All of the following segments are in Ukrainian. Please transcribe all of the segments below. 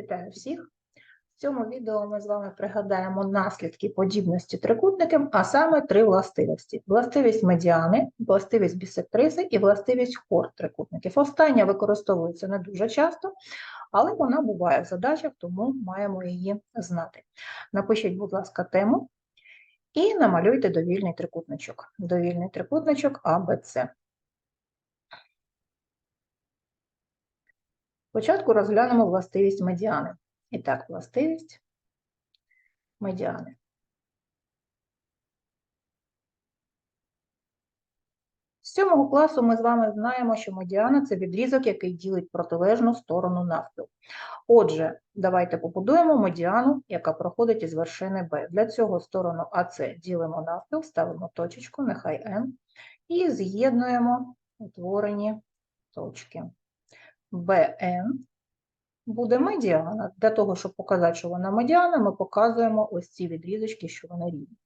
Вітаю всіх! В цьому відео ми з вами пригадаємо наслідки подібності трикутників, а саме три властивості: властивість медіани, властивість бісектриси і властивість хор трикутників. Остання використовується не дуже часто, але вона буває в задачах, тому маємо її знати. Напишіть, будь ласка, тему і намалюйте довільний трикутничок. Довільний трикутничок АБЦ. Спочатку розглянемо властивість медіани. І так, властивість медіани. З сьомого класу ми з вами знаємо, що медіана – це відрізок, який ділить протилежну сторону навпіл. Отже, давайте побудуємо медіану, яка проходить із вершини Б. Для цього сторону АС ділимо навпіл, ставимо точечку, нехай N, і з'єднуємо утворені точки. BN буде медіана. Для того, щоб показати, що вона медіана, ми показуємо ось ці відрізочки, що вони рівні.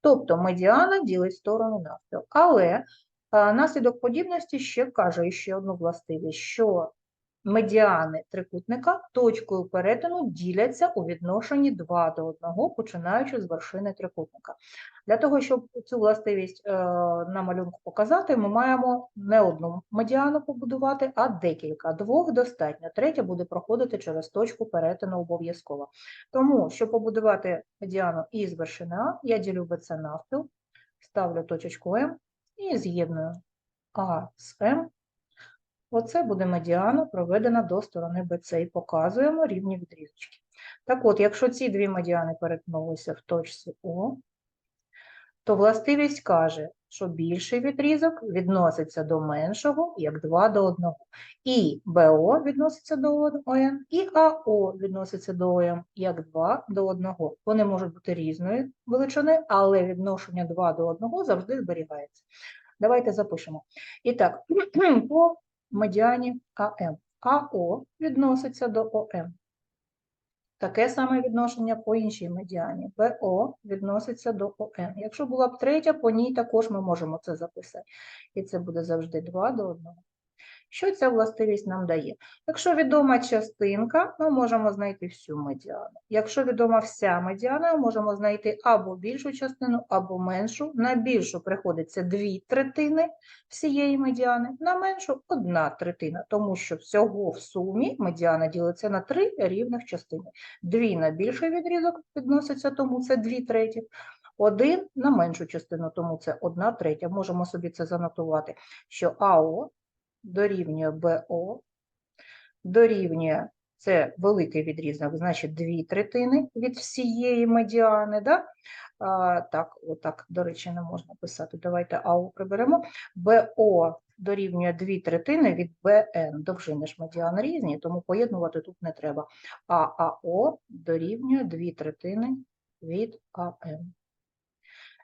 Тобто медіана ділить сторону навпіл. Але а, наслідок подібності ще каже ще одну властивість, що медіани трикутника точкою перетину діляться у відношенні 2 до 1, починаючи з вершини трикутника. Для того, щоб цю властивість е, на малюнку показати, ми маємо не одну медіану побудувати, а декілька. Двох достатньо. Третя буде проходити через точку перетину обов'язково. Тому, щоб побудувати медіану із вершини А, я ділю БЦ навпіл, ставлю точечку М і з'єдную А з М. Оце буде медіана, проведена до сторони БЦ, і показуємо рівні відрізочки. Так от, якщо ці дві медіани перетнулися в точці О, то властивість каже, що більший відрізок відноситься до меншого, як 2 до 1. І БО відноситься до ОН, і АО відноситься до ОМ, як 2 до 1. Вони можуть бути різної величини, але відношення 2 до 1 завжди зберігається. Давайте запишемо. І так, по медіані АМ. АО відноситься до ОМ. Таке саме відношення по іншій медіані. БО відноситься до ОН. Якщо була б третя, по ній також ми можемо це записати. І це буде завжди 2 до 1. Що ця властивість нам дає? Якщо відома частинка, ми можемо знайти всю медіану. Якщо відома вся медіана, ми можемо знайти або більшу частину, або меншу. На більшу приходиться дві третини всієї медіани, на меншу одна третина, тому що всього в сумі медіана ділиться на три рівних частини. Дві на більший відрізок відноситься, тому це дві треті. Один на меншу частину, тому це одна третя. Можемо собі це занотувати, що АО дорівнює БО, дорівнює це великий відрізок, значить дві третини від всієї медіани. Да? А, так, отак, до речі, не можна писати. Давайте АО приберемо. БО дорівнює дві третини від БН. Довжини ж медіан різні, тому поєднувати тут не треба. А АО дорівнює дві третини від АМ.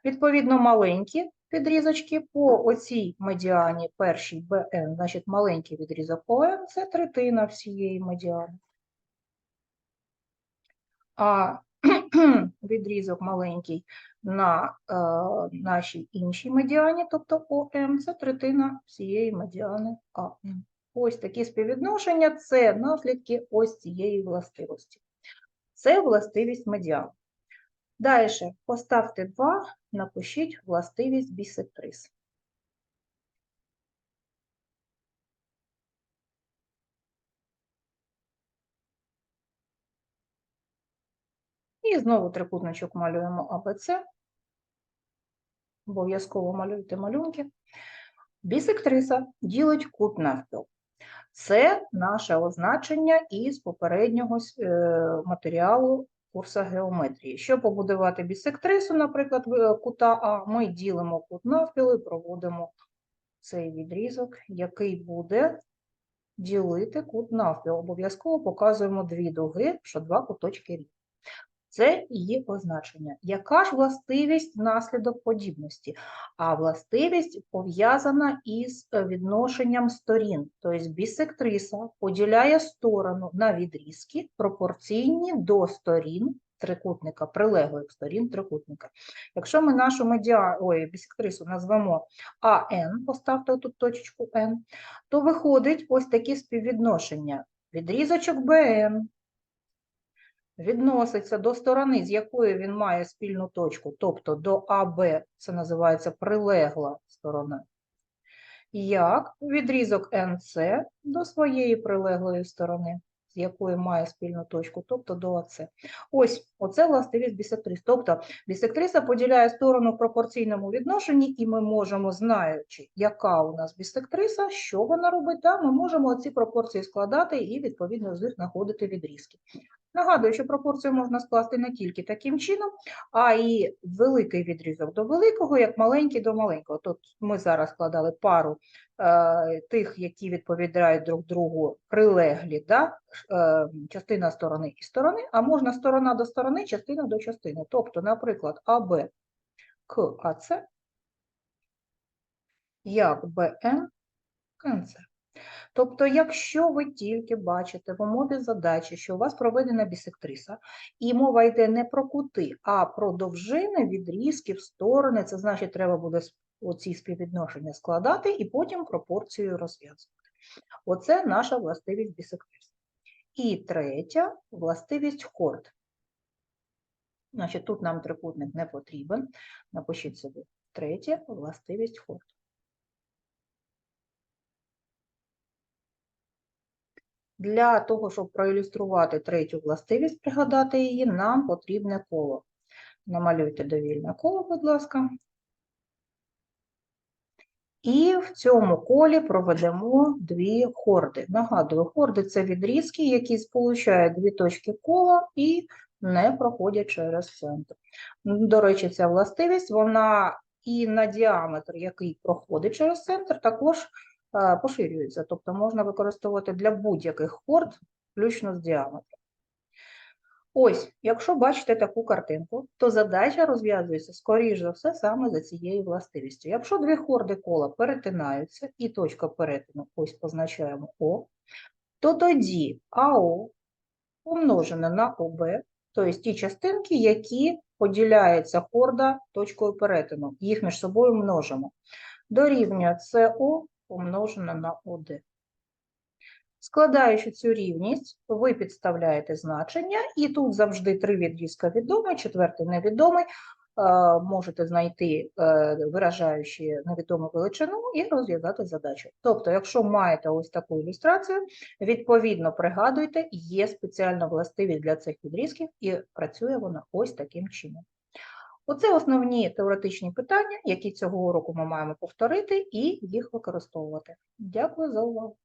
Відповідно, маленькі відрізочки по оцій медіані першій БН, значить маленький відрізок ОН – це третина всієї медіани. А відрізок маленький на е, нашій іншій медіані, тобто ОМ, це третина всієї медіани АМ. Ось такі співвідношення – це наслідки ось цієї властивості. Це властивість медіани. Далі поставте 2, напишіть властивість бісектрис. І знову трикутничок малюємо АБЦ. Обов'язково малюйте малюнки. Бісектриса ділить кут навпіл. Це наше означення із попереднього е, матеріалу курсу геометрії. Щоб побудувати бісектрису, наприклад, кута А, ми ділимо кут навпіл і проводимо цей відрізок, який буде ділити кут навпіл. Обов'язково показуємо дві дуги, що два куточки рівні. Це є означення. Яка ж властивість наслідок подібності? А властивість пов'язана із е, відношенням сторін. Тобто бісектриса поділяє сторону на відрізки пропорційні до сторін трикутника, прилеглих сторін трикутника. Якщо ми нашу медіа... Ой, бісектрису назвемо АН, поставте тут точечку N, то виходить ось такі співвідношення. Відрізочок БН відноситься до сторони, з якою він має спільну точку, тобто до АБ, це називається прилегла сторона, як відрізок НС до своєї прилеглої сторони, з якою має спільну точку, тобто до АЦ. Ось, оце властивість бісектрис. Тобто бісектриса поділяє сторону в пропорційному відношенні, і ми можемо, знаючи, яка у нас бісектриса, що вона робить, да, ми можемо ці пропорції складати і, відповідно, з них знаходити відрізки. Нагадую, що пропорцію можна скласти не тільки таким чином, а і великий відрізок до великого, як маленький до маленького. Тут ми зараз складали пару е, тих, які відповідають друг другу прилеглі, да? е, частина сторони і сторони, а можна сторона до сторони, частина до частини. Тобто, наприклад, АБ к АЦ, як БН к. Тобто, якщо ви тільки бачите в умові задачі, що у вас проведена бісектриса, і мова йде не про кути, а про довжини, відрізки, сторони, це значить, треба буде оці співвідношення складати і потім пропорцію розв'язувати. Оце наша властивість бісектриси. І третя властивість хорд. Значить, тут нам трикутник не потрібен. Напишіть собі третя властивість хорд. Для того, щоб проілюструвати третю властивість, пригадати її, нам потрібне коло. Намалюйте довільне коло, будь ласка. І в цьому колі проведемо дві хорди. Нагадую, хорди – це відрізки, які сполучають дві точки кола і не проходять через центр. До речі, ця властивість, вона і на діаметр, який проходить через центр, також е, поширюється. Тобто можна використовувати для будь-яких хорд, включно з діаметром. Ось, якщо бачите таку картинку, то задача розв'язується, скоріш за все, саме за цією властивістю. Якщо дві хорди кола перетинаються, і точка перетину, ось позначаємо О, то тоді АО помножене на ОБ, тобто ті частинки, які поділяється хорда точкою перетину, їх між собою множимо. Дорівнює СО помножене на ОД. Складаючи цю рівність, ви підставляєте значення, і тут завжди три відрізка відомі, четвертий невідомий. Е, Можете знайти, е, виражаючи невідому величину, і розв'язати задачу. Тобто, якщо маєте ось таку ілюстрацію, відповідно пригадуйте, є спеціальна властивість для цих відрізків, і працює вона ось таким чином. Оце основні теоретичні питання, які цього уроку ми маємо повторити і їх використовувати. Дякую за увагу.